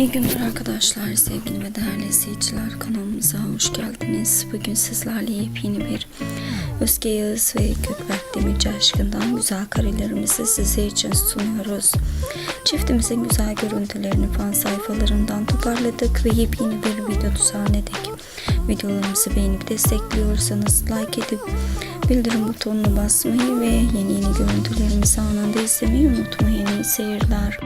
İyi günler arkadaşlar, sevgili ve değerli izleyiciler. Kanalımıza hoş geldiniz. Bugün sizlerle yepyeni bir Özge Yağız ve Gökberk Demirci aşkından güzel karelerimizi size için sunuyoruz. Çiftimizin güzel görüntülerini fan sayfalarından toparladık ve yepyeni bir video düzenledik. Videolarımızı beğenip destekliyorsanız like edip bildirim butonuna basmayı ve yeni yeni görüntülerimizi anında izlemeyi unutmayın. İyi seyirler.